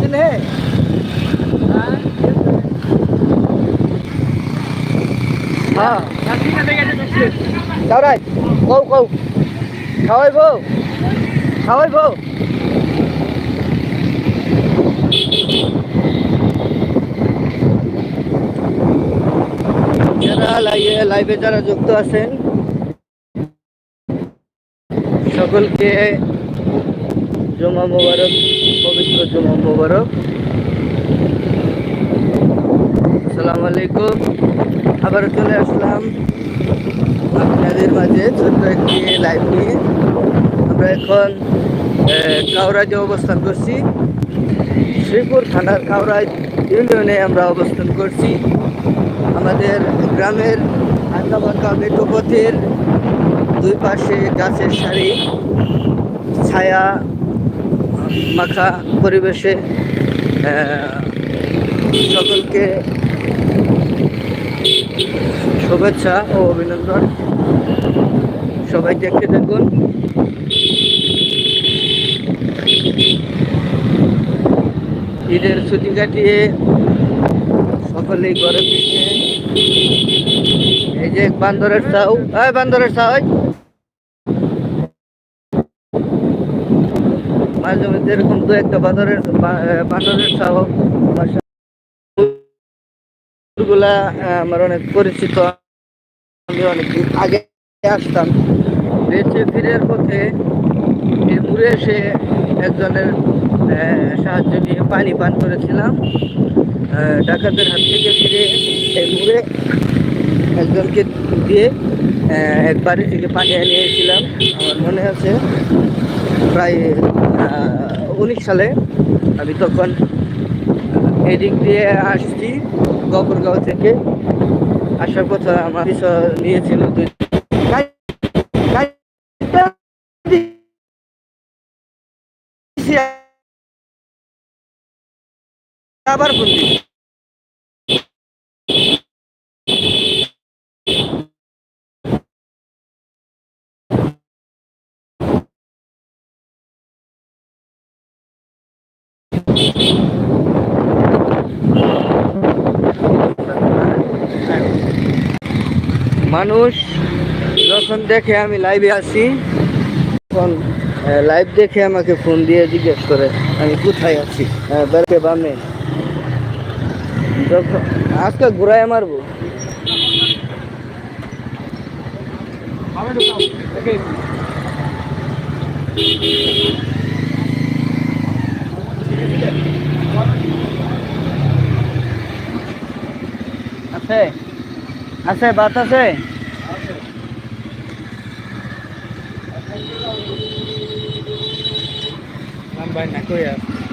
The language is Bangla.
চিনে হ্যাঁ। কাউরাই কৌ কৌ যারা লাইভে যারা যুক্ত আছেন সকলকে জমা মোবারক। পবিত্র জমা আসসালামু আলাইকুম। আবার চলে আসলাম আপনাদের মাঝে ছোট্ট একটি লাইভ নিয়ে। আমরা এখন কাউরাজে অবস্থান করছি, শ্রীপুর থানার কাউরাজ ইউনিয়নে আমরা অবস্থান করছি। আমাদের গ্রামের আঁকা বাঁকা মেঠোপথের দুই পাশে গাছের সারি, ছায়া মাখা পরিবেশে সকলকে শুভেচ্ছা ও অভিনন্দন। সবাই দেখতে থাকুন ঈদের ছুটি কাটিয়ে সকলেই ঘরে ফিরছে। এই যে বান্দরের চাউ, এই বান্দরের চাউ মাঝে মধ্যে এরকম দু একটা বান্দরের বা- আহ, বান্দরেরগুলা আমার অনেক পরিচিত। আমি অনেক আগে আসতাম। বেঁচে ফিরের পথে মুড়ে এসে একজনের সাহায্য নিয়ে পানি পান করেছিলাম। ডাকাতের হাত থেকে ফিরে মুড়ে একজনকে দিয়ে এক বাড়ি থেকে পানি আনিয়েছিলাম আমার মনে আছে প্রায় উনিশ সালে আমি তখন এদিক দিয়ে আসছি গফরগাঁও থেকে। আসার কথা আমার নিয়েছিল দুই আবার দিই মানুষ যখন দেখে আমি লাইভে আসি তখন লাইভ দেখে আমাকে ফোন দিয়ে জিজ্ঞেস করে আমি কোথায় আছি? হ্যাঁ, বেরকে বামে। যখন আজকে ঘুরায় মারবো। আছে আছে ভাত আছে ভাই না কই আর